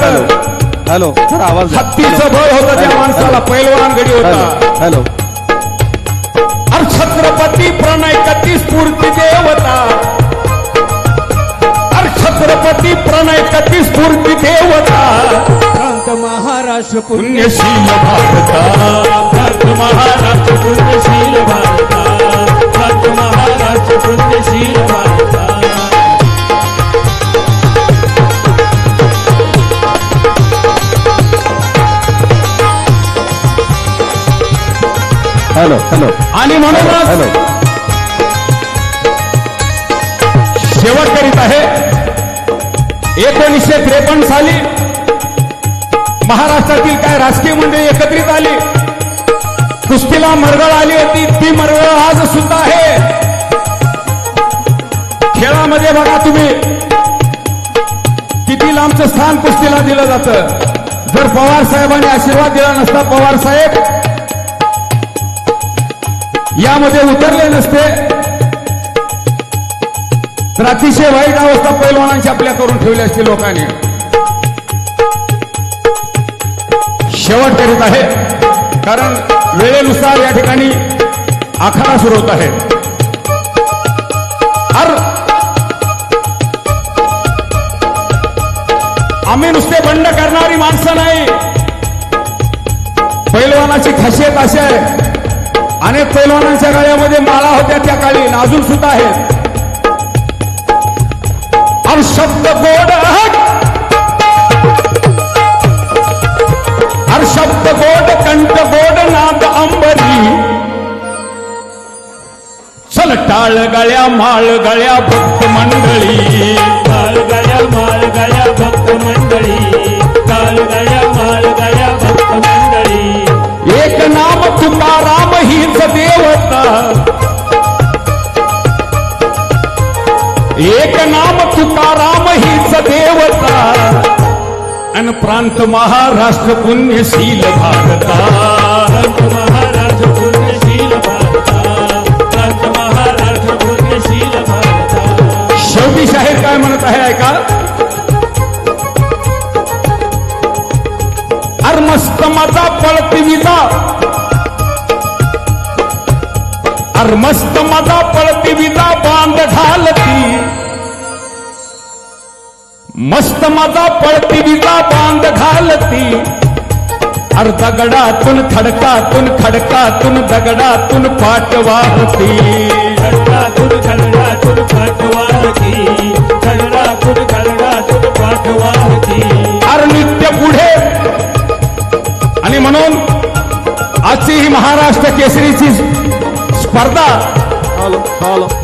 कळतं हॅलो. जरा आवाज. हत्तीचं बळ होतं त्या माणसाला. पैलवान गडी हॅलो होता. हॅलो. अरे छत्रपती प्रणय कती स्फूर्ती देवता अरे छत्रपती प्रणय कती स्फूर्ती देवता प्रांत महाराष्ट्र पुण्य पुण्यशील भारता. भारत महाराष्ट्र पुण्यशील भारता. भारत महाराष्ट्र पुण्यशील भारता. Hello hello. आणि म्हणूनच हॅलो. शेवट करीत आहे. एकोणीसशे त्रेपन्न साली महाराष्ट्रातील काय राजकीय मंडळी एकत्रित आली? कुस्तीला मरगळ आली होती ती मरगळ आज सुद्धा आहे. खेळामध्ये बघा तुम्ही. किती लांबचं स्थान कुस्तीला दिलं जातं. जर पवार साहेबांनी आशीर्वाद दिला नसता पवार साहेब यामध्ये उतरले नसते. तर अतिशय वाईट अवस्था पैलवानांची आपल्या करून ठेवली असती लोकांनी. शेवट करीत आहे. कारण वेळेनुसार या ठिकाणी आखाडा सुरू होत आहे. आम्ही नुसते बंड करणारी माणसं नाही. पैलवानाची खासियत अशी आहे. अनेक पैलवानांच्या गळ्यामध्ये माळा होत्या त्या काळी. अजून सुद्धा आहेत. अब शब्द गोड हर शब्द गोड कंठ गोड नाद अंबरी. चल टाळ गळ्या माळ गळ्या भक्त मंडळी. टाळ गळ्या माळ गळ्या भक्त मंडळी. टाळ गळ्या नाम तुकाराम हीच देवता एक नाम तुकाराम हीच देवता अन प्रांत महाराष्ट्र पुण्यशील भारता। महाराष्ट्र पुण्यशील भारता। प्रांत महाराष्ट्र पुण्यशील भारता। शेवटी शाहीर काय म्हणत आहे ऐका. मस्त माझा पळती विजा अर मस्त माझा पळती विजा बांध घालती. मस्त माझा पळती विजा बांध घालती. अर दगडातून खडकातून खडकातून दगडातून पाठ वाहती खडकातून खडकातून पाठवाहती खडकातून खडकातून पाठवाहती फार म्हणून आजची ही महाराष्ट्र केसरीची स्पर्धा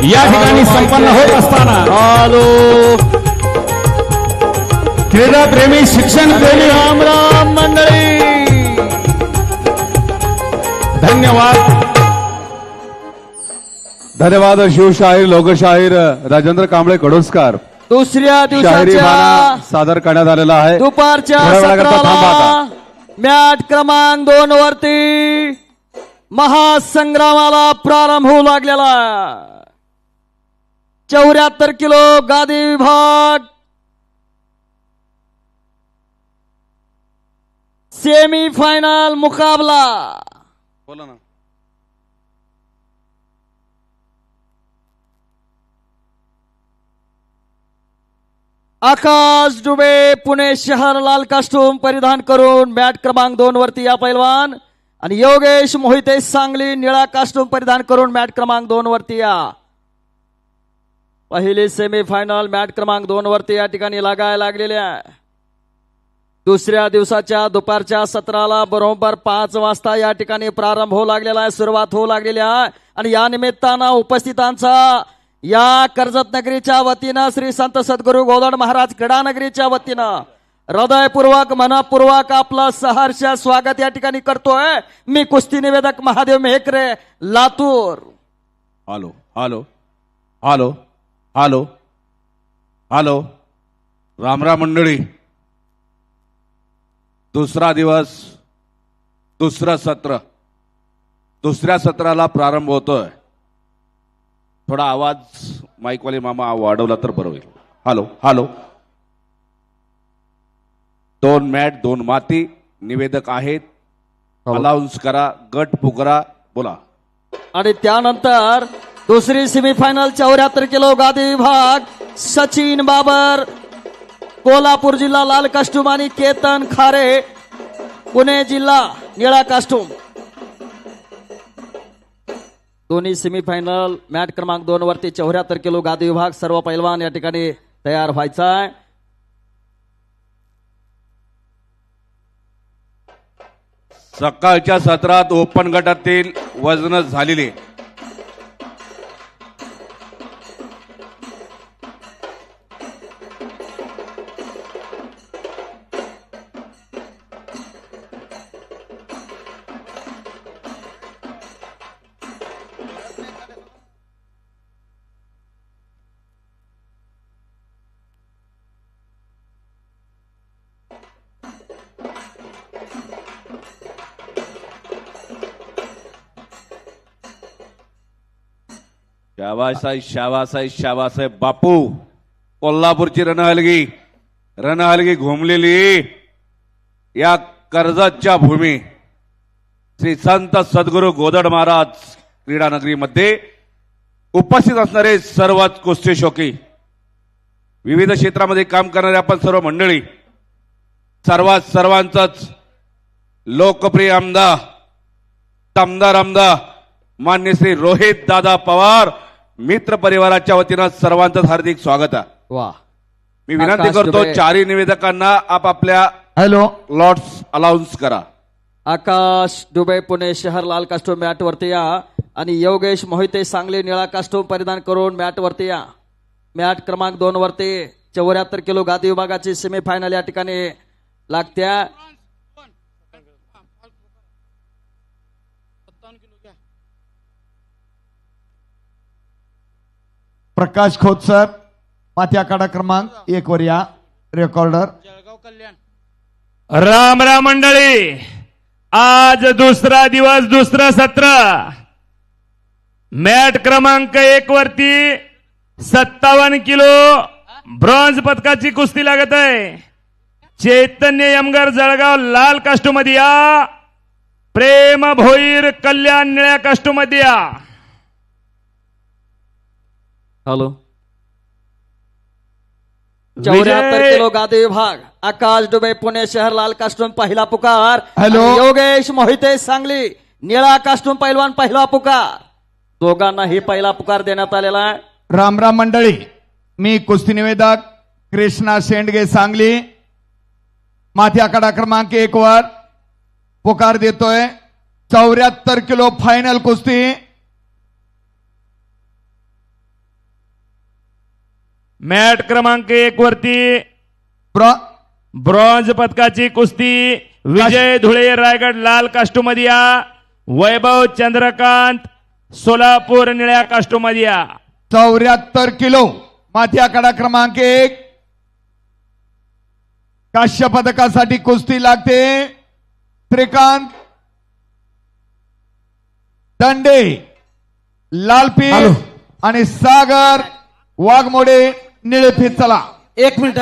या ठिकाणी संपन्न होत असताना हॅलो. क्रीडा प्रेमी शिक्षण प्रेमी. राम राम मंडळी. धन्यवाद. धन्यवाद शिवशाहीर लोकशाहीर राजेंद्र कांबळे कडोसकर. दुसऱ्या माना सादर करण्यात आलेला आहे. दुपारच्या मॅट क्रमांक दोन वरती महासंग्रामाला प्रारंभ होऊ लागलेला चौऱ्याहत्तर किलो गादी विभाग. सेमी फायनल मुकाबला. बोला ना. आकाश डुबे पुणे शहर लाल कास्टूम परिधान करून बॅट क्रमांक दोन वरती या पैलवान. आणि योगेश मोहिते सांगली निळा कास्टूम परिधान करून मॅट क्रमांक दोन वरती या. पहिली सेमीफायनल मॅट क्रमांक दोन वरती या ठिकाणी लागायला लागलेले आहे. दुसऱ्या दिवसाच्या दुपारच्या सत्राला बरोबर पाच वाजता या ठिकाणी प्रारंभ होऊ लागलेला आहे सुरुवात होऊ लागलेली आहे. आणि या निमित्तानं उपस्थितांचा या कर्जत नगरीच्या वतीनं श्री संत सद्गुरू गोदड महाराज गडानगरीच्या वतीनं हृदयपूर्वक मनापूर्वक आपलं सहर्ष स्वागत या ठिकाणी करतोय. मी कुस्ती निवेदक Mahadev Mehkare Latur. Hello hello hello hello hello रामराम मंडळी दुसरा दिवस दुसरं सत्र. दुसऱ्या सत्राला प्रारंभ होतोय. थोडा आवाज माईकवाले मामा वाढवला तर बरं होईल. Hello hello. दोन मॅट दोन माती निवेदक आहेत. अलाउन्स करा गट पुकरा बोला. आणि त्यानंतर दुसरी सेमीफायनल चौऱ्याहत्तर किलो गादी विभाग सचिन बाबर कोल्हापूर जिल्हा लाल कास्टूम आणि केतन खारे पुणे जिल्हा निळा कास्टूम दोन्ही सेमीफायनल मॅट क्रमांक दोन वरती चौऱ्याहत्तर किलो गादी विभाग सर्व पैलवान या ठिकाणी तयार व्हायचा आहे सकाळच्या सत्रात ओपन गटातील वजन झालेले शाबासाई शाबासाई शाबासाहेब बापू. कोल्हापूरची रणहलगी रणहलगी घुमलेली. या कर्जतच्या भूमी. श्री संत सद्गुरू गोदड महाराज क्रीडा नगरीमध्ये उपस्थित असणारे सर्वच कुस्ती शोकी. विविध क्षेत्रामध्ये काम करणारे आपण सर्व मंडळी. सर्वात सर्वांचाच लोकप्रिय आमदार दमदार आमदार मान्य श्री रोहित दादा पवार मित्र परिवाराच्या वतीनं सर्वांचं हार्दिक स्वागत आहे. वा. मी विनंती आकाश करतो दुबे. चारही निवेदकांना आपापल्या हॅलो. लॉट्स अलाउन्स करा. आकाश दुबे पुणे शहर लाल कास्टूम मॅट वरती या. आणि योगेश मोहिते सांगली निळा कास्टूम परिधान करून मॅट वरती या. मॅट क्रमांक दोन वरती. चौऱ्याहत्तर किलो गादी विभागाची सेमीफायनल या ठिकाणी लागत्या. प्रकाश खोत सर माथी आखाडा क्रमांक एक वर या रेकॉर्डर राम राम मंडळी आज दुसरा दिवस दुसरं सत्र. मॅट क्रमांक एक वरती सत्तावन्न किलो ब्रॉन्झ पदकाची कुस्ती लागत आहे. चैतन्य यमगर जळगाव लाल कास्टूमध्ये या प्रेम भोईर कल्याण निळ्या कास्टूमध्ये या हॅलो चौऱ्याहत्तर किलो गादी विभाग आकाश दुबे पुणे शहर लाल कास्टूम पहिला पुकार. हॅलो. योगेश मोहिते सांगली निळा कास्टूम पैलवान पहिला पुकार. दोघांनाही पहिला पुकार देण्यात आलेला आहे. राम राम मंडळी मी कुस्ती निवेदक कृष्णा शेंडगे सांगली. माथी आखाडा क्रमांक एक वर पुकार देतोय. चौऱ्याहत्तर किलो फायनल कुस्ती. मॅट क्रमांक एक वरती ब्रॉ- ब्रॉन्झ पदकाची कुस्ती विजय धुळे रायगड लाल कास्टूमध्ये या वैभव चंद्रकांत सोलापूर निळ्या कास्टूमध्ये या चौऱ्याहत्तर किलो माथी आखाडा क्रमांक एक. काश्य पदकासाठी कुस्ती लागते. श्रीकांत. दंडे लालपीर आणि सागर वाघमोडे. निळेफीत चला. एक मिनिट.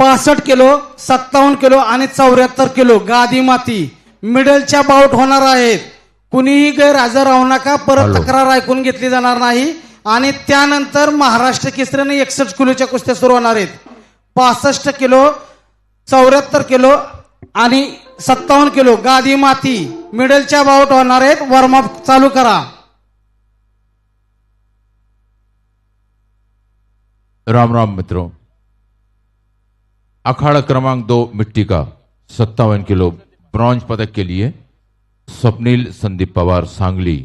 पासष्ट किलो सत्तावन्न किलो आणि चौऱ्याहत्तर किलो गादी माती. मिडलच्या बाउट होणार आहेत. कुणीही गैरहजर राहू नका परत तक्रार ऐकून घेतली जाणार नाही. आणि त्यानंतर महाराष्ट्र केसरीने एकसष्ट किलोच्या कुस्त्या सुरू होणार आहेत. पासष्ट किलो चौऱ्याहत्तर किलो आणि सत्तावन्न किलो गादी माती. मिडलच्या बाउट होणार आहेत. वॉर्मअप चालू करा. राम राम मित्रों, अखाड़ा क्रमांक दो मिट्टी का सत्तावन किलो ब्रॉन्ज पदक के लिए स्वप्निल संदीप पवार सांगली,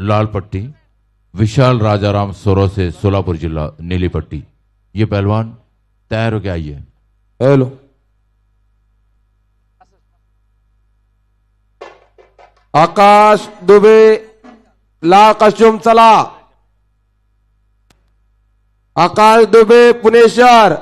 लाल पट्टी, विशाल राजाराम सोरो से सोलापुर जिला नीली पट्टी। ये पहलवान तैयार होके आइए। हॅलो। आकाश दुबे, लाल कास्टूम चला। आकाश दुबे पुणे शहर.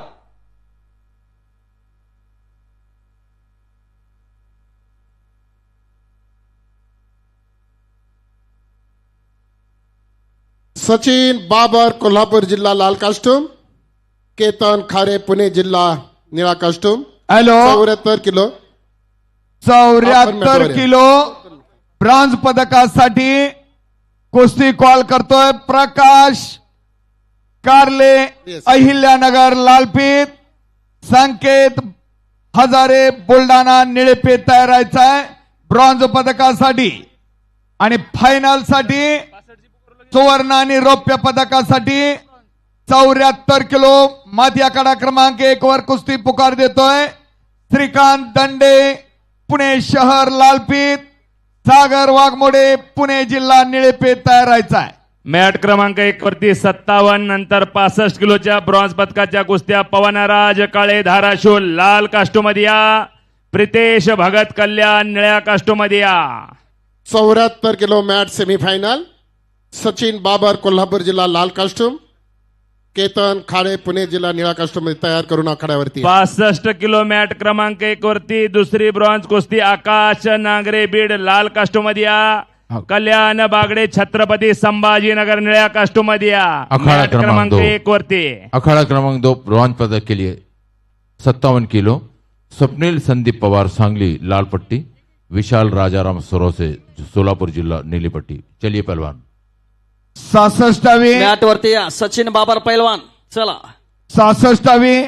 सचिन बाबर कोल्हापूर जिल्हा लाल कास्टूम. केतन खारे पुणे जिल्हा निळा कॉस्ट्युम हॅलो. चौऱ्याहत्तर किलो. चौऱ्याहत्तर किलो ब्रॉन्झ पदकासाठी कुस्ती कॉल करतोय प्रकाश कारले. अहिल्यानगर लालपीत संकेत हजारे बुलढाणा निळेपेत तयार आहे ब्रॉन्झ पदकासाठी आणि फायनलसाठी सुवर्ण आणि रौप्य पदकासाठी चौऱ्याहत्तर किलो माती आकडा क्रमांक एक वर कुस्ती पुकार देतोय. श्रीकांत दंडे पुणे शहर लालपीत सागर वाघमोडे पुणे जिल्हा निळेपेत तयार राहायचा आहे मॅट क्रमांक एक वरती सत्तावन्न नंतर पासष्ट किलोच्या ब्रॉन्झ पदकाच्या कुस्त्या पवनराज काळे धाराशिव लाल काष्टोमध्ये या प्रितेश भगत कल्याण निळ्या काष्टोमध्ये या चौऱ्याहत्तर kilo mat semifinal Sachin Babar Kolhapur जिल्हा लाल कॉस्ट्युम केतन खाडे पुणे जिल्हा निळा कॉस्ट्युममध्ये तयार करून आखाड्यावरती. पासष्ट किलो मॅट क्रमांक एक वरती दुसरी ब्रॉन्झ कुस्ती आकाश नांगरे बीड लाल काष्टोमध्ये या कल्याण बागडे छत्रपती संभाजीनगर निळ्या काष्टोमध्ये या अखाड़ा मॅट क्रमांक क्रमांक दो. एक वरती. अखाड़ा क्रमांक दो ब्रॉन्ज पदक के लिए सत्तावन किलो. स्वप्निल संदीप पवार सांगली लाल पट्टी विशाल राजाराम सरोसे सोलापुर जिला नीली पट्टी चलिए पहलवान. सहासष्टावी. मॅट वरती या सचिन बाबर पैलवान चला. सहासष्टावी.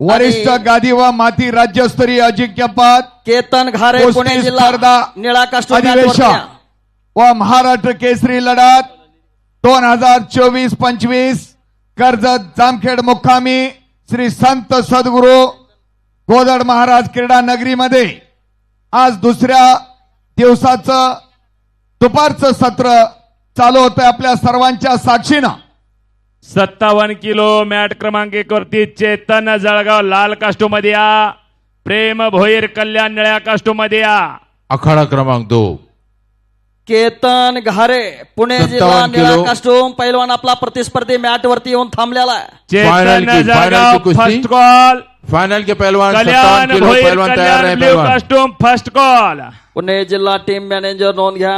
वरिष्ठ आणि- गादी व माती राज्यस्तरीय अजिंक्यपद. केतन घारे कुस्ती पुणे जिल्हा स्पर्धा निळा वरती अधिवेशन. या. व महाराष्ट्र केसरी लढत दोन हजार चोवीस पंचवीस कर्जत जामखेड मुक्कामी श्री संत सद्गुरू गोदड महाराज क्रीडा नगरीमध्ये आज दुसऱ्या दिवसाचं दुपारचं सत्र चालू होतंय आपल्या सर्वांच्या साक्षीनं. सत्तावन्न किलो मॅट क्रमांक एक वरती चेतन जळगाव लाल काष्टोमध्ये या. प्रेम भोईर कल्याण निळ्या काष्टोमध्ये या. अखाड़ा क्रमांक दो केतन घारे पुणे जिल्हा निळा. कास्टूम पैलवान आपला प्रतिस्पर्धी मॅट वरती येऊन थांबलेला आहे. फाइनल की- फाइनल की फ़र्स्ट कॉल फाइनल के पहलवान कल्याण सत्तावन किलो पहलवान तैयार रहे पहलवान कास्टूम फ़र्स्ट कॉल पुणे जिल्हा टीम मैनेजर नोंद घ्या.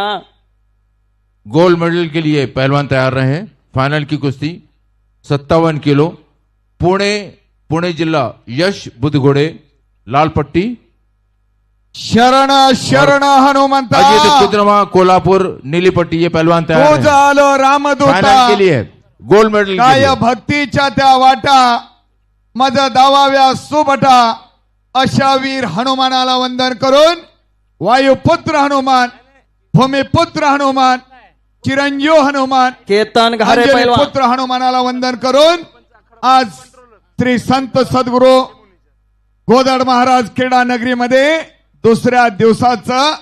गोल्ड मेडल के लिए पहलवान तैयार रहे फाइनल की कुश्ती सत्तावन किलो। पुणे पुणे जिला यश बुधघोड़े लाल पट्टी शरण शरण अजित हनुमंता। कुद्रमा कोल्हापुर नीली पट्टी ये पहलवान तैयार है। आलो रामदूता। लिए गोल्ड मेडल काय भक्तीच्या त्या वाटा मज दावाव्या सुबटा अशा वीर हनुमानाला वंदन करून वायुपुत्र हनुमान भूमिपुत्र हनुमान चिरंजीव हनुमान केतन पुत्र हनुमानाला वंदन करून आज श्री संत सद्गुरू गोदड महाराज क्रीडा नगरीमध्ये दुसऱ्या दिवसाचं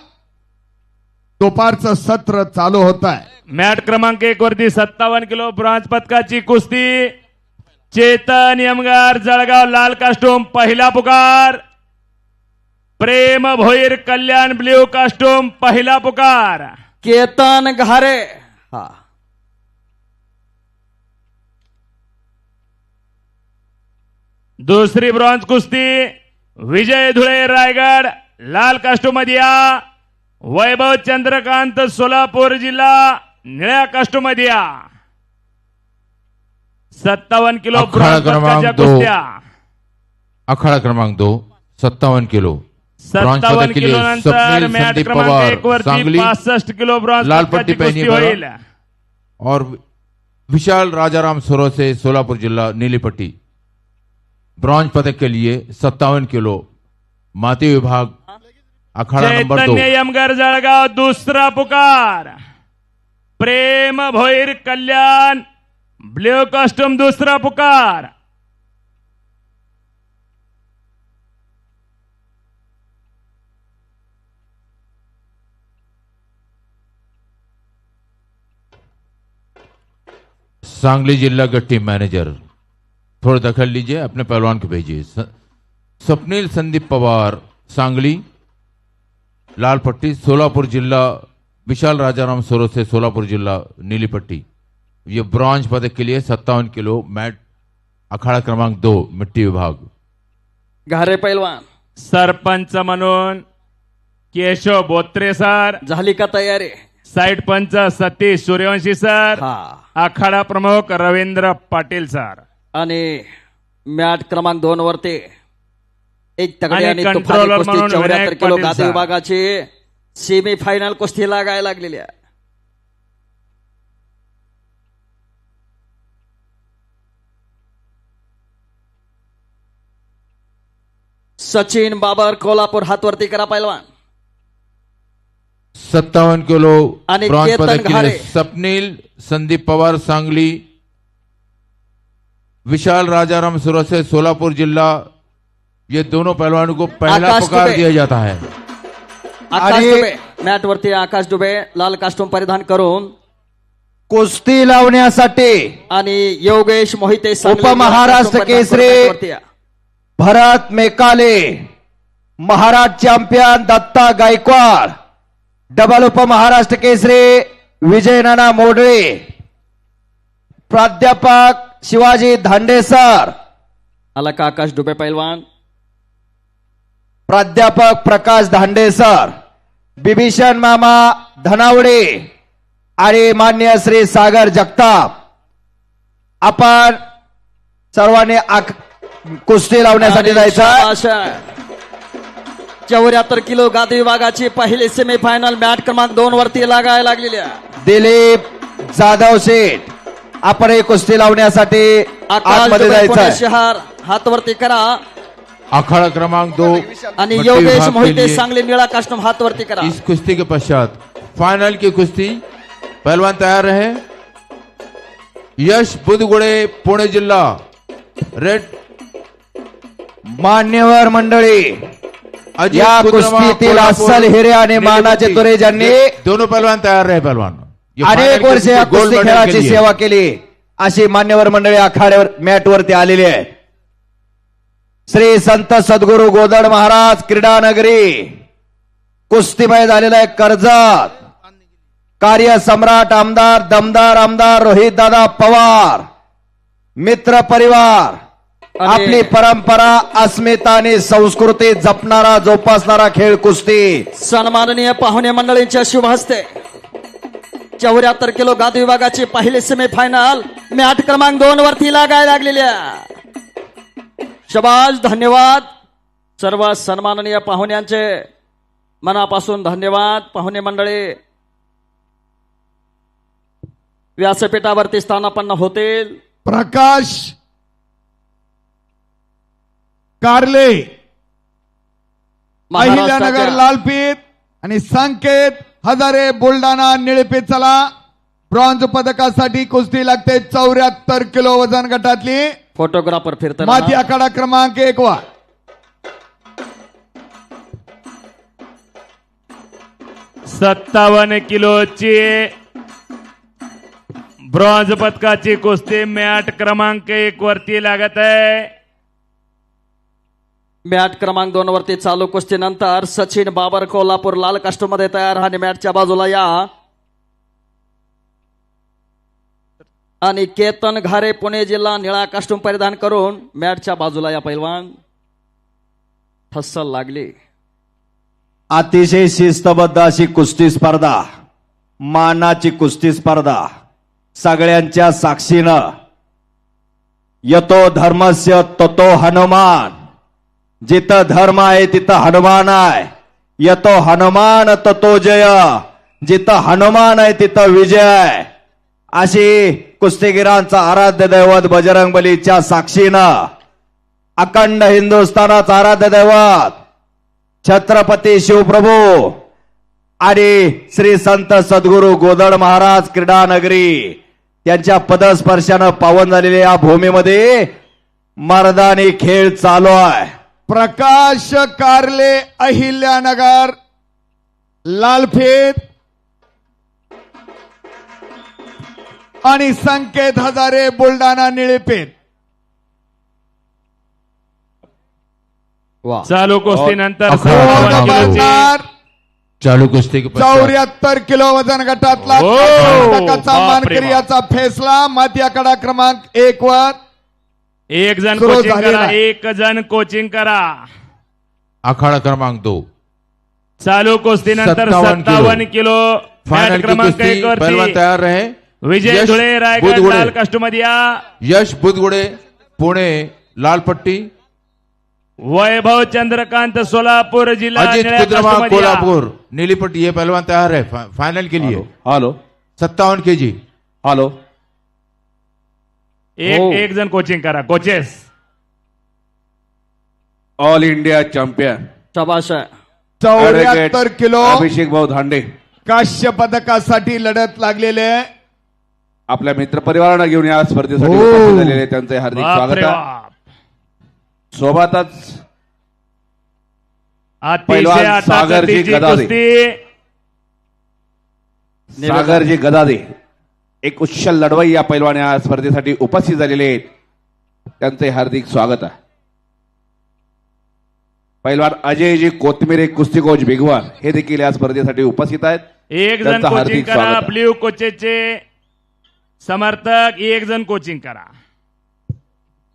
दुपारचं सत्र चालू होत आहे मॅट क्रमांक एक वरती सत्तावन्न किलो ब्रॉन्झ पदकाची कुस्ती. चेतन यमगार जळगाव लाल कास्टूम पहिला पुकार. प्रेम भोईर कल्याण ब्ल्यू कास्टूम पहिला पुकार. केतन घारे. हा. दुसरी ब्रॉन्झ कुस्ती विजय धुळे रायगड. लाल कास्टूमध्ये या वैभव चंद्रकांत सोलापूर जिल्हा निळ्या कास्टूमध्ये. या सत्तावन्न किलो अखाड़ा क्रमांक दो. कुस्त्या. अखाड़ा क्रमांक दो. सत्तावन किलो. ब्रॉन्ज सत्तावन्न पदक के किलो नंतर स्वप्निल मॅच संदीप क्रमांक पवार एक वरती सांगली. पासष्ट किलो ब्रॉन्झ लाल पदकाची पट्टी कुस्ती पहनी और विशाल राजाराम सरोसे सोलापुर जिला नीली पट्टी ब्रॉन्ज पदक के लिए सत्तावन किलो. माती विभाग अखाड़ा नंबर दो। चैतन्य यमगर जळगाव दुसरा पुकार। प्रेम भोईर कल्याण ब्ल्यू कॉस्ट्यूम दूसरा पुकार। सांगली जिला का टीम मैनेजर थोड़ा दखल लीजिए अपने पहलवान को भेजिए। स- स्वप्निल संदीप पवार सांगली। लाल पट्टी सोलापुर जिला विशाल राजाराम सरोसे सोलापुर जिला नीली पट्टी ये ब्रॉन्ज पदक के लिए सत्तावन किलो मैट अखाड़ा क्रमांक दो मिट्टी विभाग. घारे पैलवान. सरपंच म्हणून केशव बोत्रे सर. झाली का तयारी? साईड पंच सतीश सूर्यवंशी सर. हा. आखाडा प्रमुख रवींद्र पाटील सर. आणि मॅट क्रमांक दोन वरती एक तगडी आणि कुस्ती म्हणून चौऱ्याहत्तर विनायक किलो पाटील गादी सर. विभागाची सेमी फायनल कुस्ती लागायला लागलेली आहे सचिन बाबर कोल्हापूर हातवरती करा पैलवान सत्तावन किलो आणि ब्रॉन्झ केतन पदक के घारे. लिए स्वप्नील संदीप पवार सांगली विशाल राजाराम सुरसे सोलापुर जिला ये दोनों पहलवानों को पहला आकाश पुकार। दिया जाता है आकाश वरती आकाश दुबे लाल कास्टूम परिधान करून कुस्ती लावण्यासाठी आणि योगेश मोहिते उपमहाराष्ट्र केसरी. भरत मेकाले महाराष्ट्र चॅम्पियन दत्ता गायकवाड डबल उपमहाराष्ट्र केसरी विजय नाना मोडळे प्राध्यापक शिवाजी धांडे सर आला का आकाश दुबे पैलवान प्राध्यापक प्रकाश धांडे सर बिभीषण मामा धनावडे आणि मान्य श्री सागर जगताप. आपण सर्वांनी आक- कुस्ती लावण्यासाठी जायचं चौऱ्याहत्तर किलो गादी विभागाची पहिली सेमीफायनल मॅट क्रमांक दोन वरती लागायला लागलेली दिलीप जाधव शेठ आपण ही कुस्ती लावण्यासाठी आतमध्ये जायचं शहर हातवरती करा. अखाड़ा क्रमांक दो आणि योगेश मोहिते सांगली निळा कास्टूम हातवरती करा. इस कुश्ती के पश्चात फाइनल की कुश्ती। पहलवान तैयार रहे। यश बुधगुड़े पुणे जिला। रेड मान्यवर मंडळी या कुस्तीतील अस्सल हिरे आणि मानाचे. तुरे ज्यांनी ये दोनों पहलवान तैयार रहे पहलवान। अनेक वर्ष या कुस्ती खेळाची लिए। सेवा केली. अशी मान्यवर मंडळी आखाड्यावर मॅटवरती आलेली आहे. श्री संत सद्गुरु गोदड महाराज क्रीडा नगरी कुस्तीमय झालेला आहे कर्जत कार्य सम्राट आमदार दमदार आमदार रोहित दादा पवार मित्र परिवार आपली परंपरा अस्मिता आणि संस्कृती जपणारा जोपासणारा खेळ कुस्ती. सन्माननीय पाहुणे मंडळींच्या शुभ हस्ते चौऱ्याहत्तर किलो गादी विभागाची पहिली सेमीफायनल मॅट क्रमांक दोन वरती लागायला लागलेली आहे. शबाज धन्यवाद. सर्व सन्माननीय पाहुण्यांचे मनापासून धन्यवाद. पाहुणे मंडळी व्यासपीठावरती स्थानापन्न होतील. प्रकाश कारले अहिल्यानगर लालपीत आणि संकेत हजारे बुलढाणा निळपीत चला. ब्रॉन्झ पदकासाठी कुस्ती लागते चौऱ्याहत्तर किलो वजन गटातली. फोटोग्राफर माती फिरताना आखाडा क्रमांक एक वा. सत्तावन्न किलोची ब्रॉन्झ पदकाची कुस्ती मॅट क्रमांक एक वरती लागत आहे. मॅट क्रमांक दोन वरती चालू कुस्तीनंतर सचिन बाबर कोल्हापूर लाल मध्ये तयार. आणि मॅटच्या बाजूला या आणि केतन घारे पुणे जिल्हा निळा कास्टूम परिधान करून मॅटच्या बाजूला या पैलवान. ठस्सल लागली. अतिशय शिस्तबद्ध अशी कुस्ती स्पर्धा मानाची कुस्ती स्पर्धा. सगळ्यांच्या साक्षीनं यतो धर्मस्य ततो हनुमान. जिथं धर्म आहे तिथं हनुमान आहे. यतो हनुमान ततो जय. जिथं हनुमान आहे तिथं विजय आहे. अशी कुस्तीगिरांचा आराध्य दैवत बजरंग बलीच्या साक्षीनं अखंड हिंदुस्थानाचा आराध्य दैवत छत्रपती शिवप्रभू आणि श्री संत सद्गुरु गोदड महाराज क्रीडा नगरी त्यांच्या पदस्पर्शानं पावन झालेल्या या भूमीमध्ये मर्दानी खेळ चालू आहे. प्रकाश कारले अहिल्यानगर लालफेत आणि संकेत हजारे बुलढाणा निळेपेठ वा. चालू किलोची बघणार चालू. कुश्ती के पश्चात. चौऱ्याहत्तर किलो वजन गटातला हो, कर्नाटकाचा बापरे मानकरी बाप. याचा फैसला माती आकडा क्रमांक एक वर. एक जण कोचिंग करा. एक जण कोचिंग करा. अखाड़ा क्रमांक दो. चालू कुस्तीनंतर 57 किलो. सत्तावन्न किलो. की क्रमांक एक तैयार रहे. विजय धुळे रायगड बुधगुडे. लाल कास्टमध्ये यश बुधगुड़े पुणे लाल पट्टी वैभव चंद्रकांत सोलापुर या. कोल्हापुर. नीली पट्टी ये पहलवान तैयार है फा- फाइनल के लिए. हेलो. सत्तावन के जी. हॅलो. एक. एक जण कोचिंग करा. कोचेस ऑल इंडिया चॅम्पियन शाबाश. चौऱ्याहत्तर किलो. अभिषेक भाऊ धांडे. काश्य पदकासाठी लढत लागलेले आहे. आपल्या मित्रपरिवारांना घेऊन या स्पर्धेसाठी हो. उपस्थित झालेले त्यांचे हार्दिक स्वागत आहे बाप. सोबतच अतिशय पैलवान सागरजी गदादे. कुस्ती सागरजी गदादे एक कुशल लढवई या पैलवान या स्पर्धेसाठी उपस्थित झालेले आहेत त्यांचे हार्दिक स्वागत आहे पैलवान अजयजी कोथमिरे कुस्ती कोच भिगवान हे देखील या स्पर्धेसाठी उपस्थित आहेत एक जण त्यांचं कोचिंग हार्दिक करा स्वागत आहे. ब्ल्यू कोचेचे समर्थक एक जण कोचिंग करा.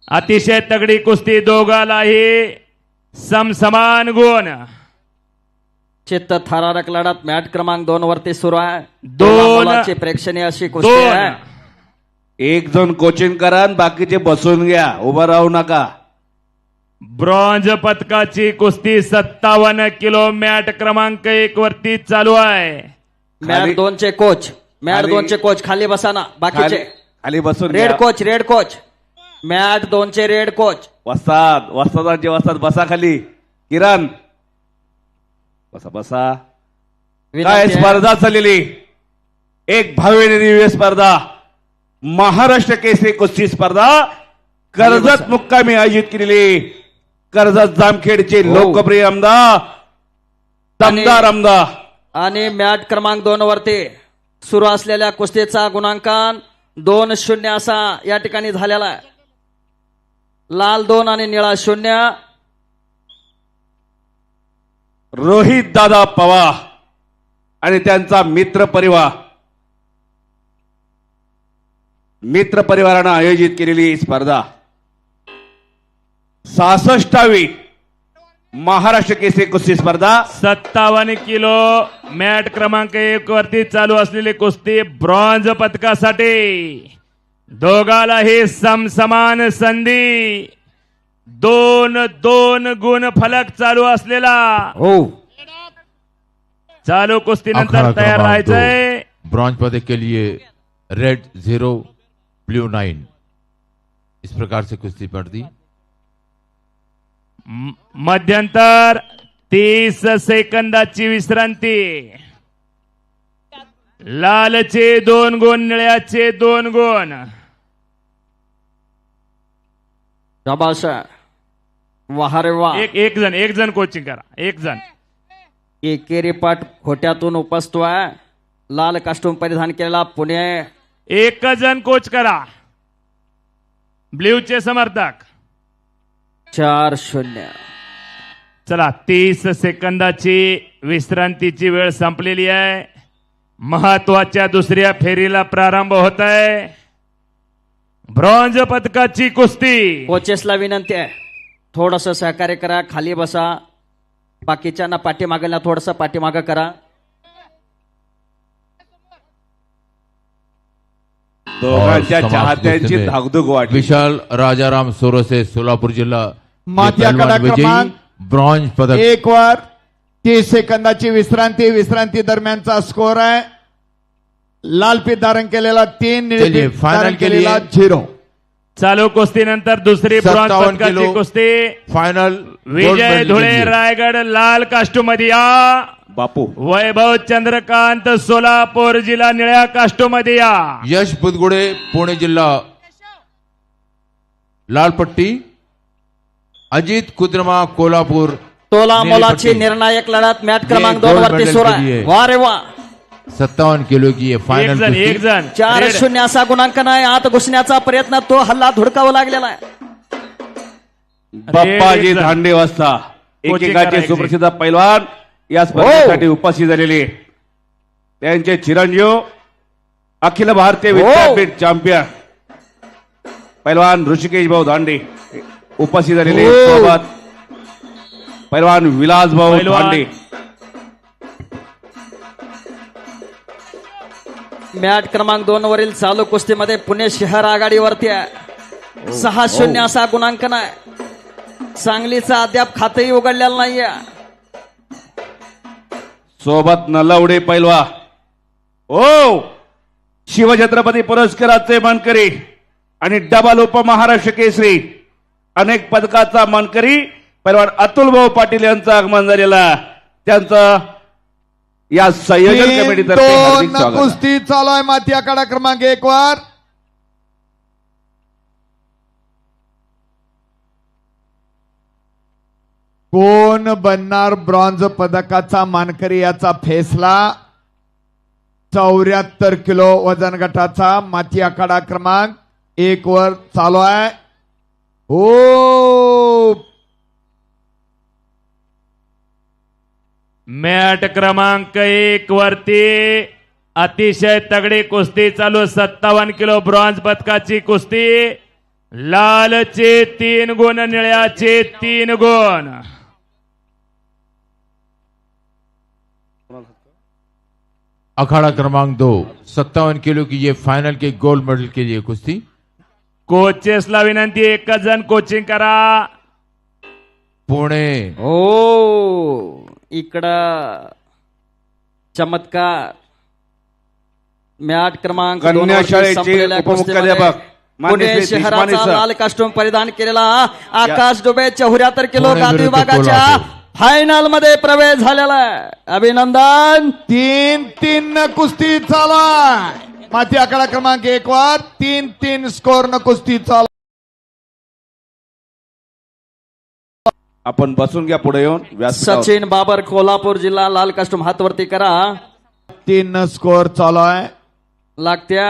अतिशय तगडी कुस्ती दोघालाही समसमान गुण. चित्त थरारक लढत मॅट क्रमांक दोन वरती सुरू आहे. दोन- मुलाची प्रेक्षणीय अशी कुस्ती दोन. आहे. एक जण कोचिंग करा आणि बाकीचे बसून घ्या. उभं राहू नका. ब्रॉन्झ पदकाची कुस्ती सत्तावन्न किलो मॅट क्रमांक एक वरती चालू आहे. मॅट खाली- दोनचे कोच मॅट दोनचे कोच खाली बसा ना खाली बाकीचे खाली बसून रेड घ्या. Coach red coach. मॅट दोनचे रेड कोच। वस्ताद वस्तादांचे वस्ताद बसा खाली। किरण। बसा बसा। काय विनंती आहे. स्पर्धा चाललेली? एक भव्य दिव्य स्पर्धा. महाराष्ट्र केसरी कुस्ती स्पर्धा. कर्जत मुक्कामी आयोजित केलेली कर्जत जामखेडचे हो. लोकप्रिय आमदार दमदार आमदार. आणि मॅट क्रमांक दोन वरती सुरू असलेल्या कुस्तीचा गुणांकन दोन शून्य असा या ठिकाणी झालेला आहे. लाल दोन आणि निळा शून्य. रोहित दादा पवा आणि त्यांचा मित्र परिवार. मित्र परिवारानं आयोजित केलेली स्पर्धा. सहासष्टावी महाराष्ट्र केसरी कुस्ती स्पर्धा. सत्तावन्न किलो मॅट क्रमांक एक वरती चालू असलेली कुस्ती ब्रॉन्झ पदकासाठी दोघालाही समसमान संधी. दोन दोन गुण फलक चालू असलेला. हो. चालू कुस्तीनंतर अखाड़ा तयार क्रमांक राहायचंय. ब्रॉन्ज पदक के लिए रेड ज़ीरो ब्लू नाइन इस प्रकार से कुश्ती पड़ती. मध्यंतर तीस सेकंदाची विश्रांती. लालचे दोन गुण निळ्याचे दोन गुण. शाबाश वाह रे वा एक एक जण एक जण कोचिंग करा एक जण. एकेरी पाट खोट्यातून उपसतोय लाल कास्टूम परिधान केलेला पुणे. एक जण कोच करा. ब्ल्यूचे समर्थक. चार शून्य. चला तीस सेकंदाची विश्रांतीची वेळ संपलेली आहे. महत्त्वाच्या दुसऱ्या फेरीला प्रारंभ होत आहे ब्रॉन्झ पदकाची कुस्ती. कोचेसला विनंती आहे. थोडस सहकार्य करा खाली बसा. बाकीच्यांना पाठीमागेला थोडस पाठीमागं करा. दोघांच्या चाहत्यांची कुस्ती धाकधूक वाटली विशाल राजाराम सोरसे सोलापुर जिला ये माथ्या पहलवान कडा विजयी क्रमांक ब्रॉन्ज पदक। एक वर तीस सेकंदाची विश्रांती विश्रांती दरम्यानचा स्कोर आहे. लाल पीठ धारण केलेला तीन के केलेला लिए झिरो. चालू कुस्तीनंतर दुसरी ब्रॉन्झ 57 पदकाची किलो. कुस्ती. Final gold Vijay Dhule. Raigad लाल कास्टूमध्ये. या बापू. वैभव चंद्रकांत सोलापूर जिल्हा निळ्या कास्टूमध्ये या. यश बुदगुडे पुणे जिल्हा. लाल पट्टी अजित कुद्रमा कोल्हापूर. तोला नीली मोलाची. निर्णायक लढत मॅट ये क्रमांक दोन वरती लिए। वा रे वा. सत्तावन किलो की ये एक फाइनल जण एक कुश्ती जण. चार रेड. शून्य असा गुणांकन आहे आत घुसण्याचा प्रयत्न तो हल्ला धुडकावा लागलेला आहे. बाप्पाजी. धांडे वाजता. एकेकाचे करायची. सुप्रसिद्ध पैलवान या स्पर्धेसाठी उपस्थित झालेले त्यांचे चिरंजीव अखिल भारतीय हो. विद्यापीठ चॅम्पियन पैलवान ऋषिकेश भाऊ दांडे उपस्थित झालेले हो. सोबत पैलवान विलास भाऊ. दांडे मॅट क्रमांक दोन वरील चालू कुस्तीमध्ये पुणे शहर आघाडीवरती आहे. सहा शून्य असा गुणांकन आहे. सांगलीचा अद्याप खातही उघडलेलं नाहीये. सोबत नलवडे पैलवा. ओ! शिवछत्रपती पुरस्काराचे मानकरी आणि डबल उपमहाराष्ट्र केसरी. अनेक पदकाचा मानकरी पैलवान अतुल भाऊ पाटील यांचं आगमन झालेला त्यांचं या संयोजन कमिटीतर्फे आहे. कुस्ती चालू आहे माती आखाडा क्रमांक एक वर. कोण बनणार ब्रॉन्झ पदकाचा मानकरी याचा फैसला? चौऱ्याहत्तर किलो वजन गटाचा माती आखाडा क्रमांक एक वर चालू आहे. हो! मॅट क्रमांक एक वरती अतिशय तगडी कुस्ती चालू सत्तावन्न किलो ब्रॉन्झ पदकाची कुस्ती. लालचे तीन गुण निळ्याचे तीन गुण. अखाड़ा क्रमांक दो सत्तावन किलो की ये फाइनल के गोल्ड मेडल के लिए कुश्ती कोचेसला विनंती एकच जण कोचिंग करा पुणे हो इकडं चमत्कार मॅट क्रमांक कन्या दोन वरती शाळेचे संपलेल्या उपमुख्याध्यापक कुस्तीमध्ये मान्य पुणे श्री शहराचा सर. लाल कास्टूम परिधान केलेला आकाश डुबे चौऱ्याहत्तर किलो पुणे गादी विरुद्ध विभागाच्या कोल्हापूर. फायनलमध्ये प्रवेश झालेला आहे. अभिनंदन. तीन तीन न कुस्ती चालू आहे माती आकडा क्रमांक एक वर. तीन तीन स्कोर न कुस्ती चालू आपण बसून घ्या पुढे येऊन. व्यासपीठावर. सचिन बाबर कोल्हापूर जिल्हा लाल कास्टूम हातवरती करा. तीन न स्कोर चालू आहे लागत्या.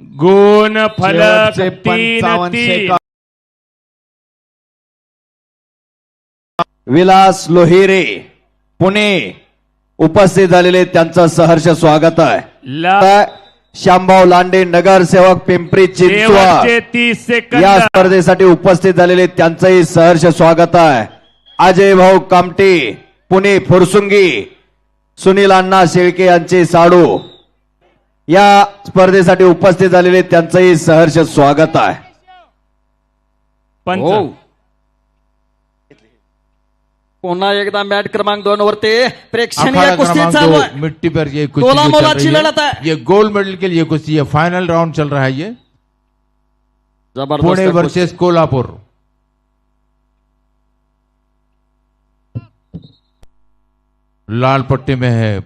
गुण फलक शेवटचे तीन 55 तीन सेकंद. विलास लोहिरे पुणे उपस्थित झालेले त्यांचं सहर्ष स्वागत आहे. श्यामभाऊ लांडे नगरसेवक पिंपरी चिंचवड. तीस या स्पर्धेसाठी उपस्थित झालेले त्यांचंही सहर्ष स्वागत आहे. अजय भाऊ कामटे पुणे फुरसुंगी सुनील अण्णा शेळके यांचे साडू. या स्पर्धेसाठी उपस्थित झालेले त्यांचंही सहर्ष स्वागत आहे. पंच हो. पुन्हा एकदा मॅट क्रमांक दोन वरती. प्रेक्षणीय कुस्ती चालू आहे. मिट्टी पर ये कुश्ती तोला जो चल मोलाची रही लढत है। ये गोल्ड मेडल के लिए कुश्ती ये फाइनल राउंड चल रहा है ये। ज़बरदस्त पुणे कुस्ती. वर्सेस कोल्हापुर। लाल पट्टी में है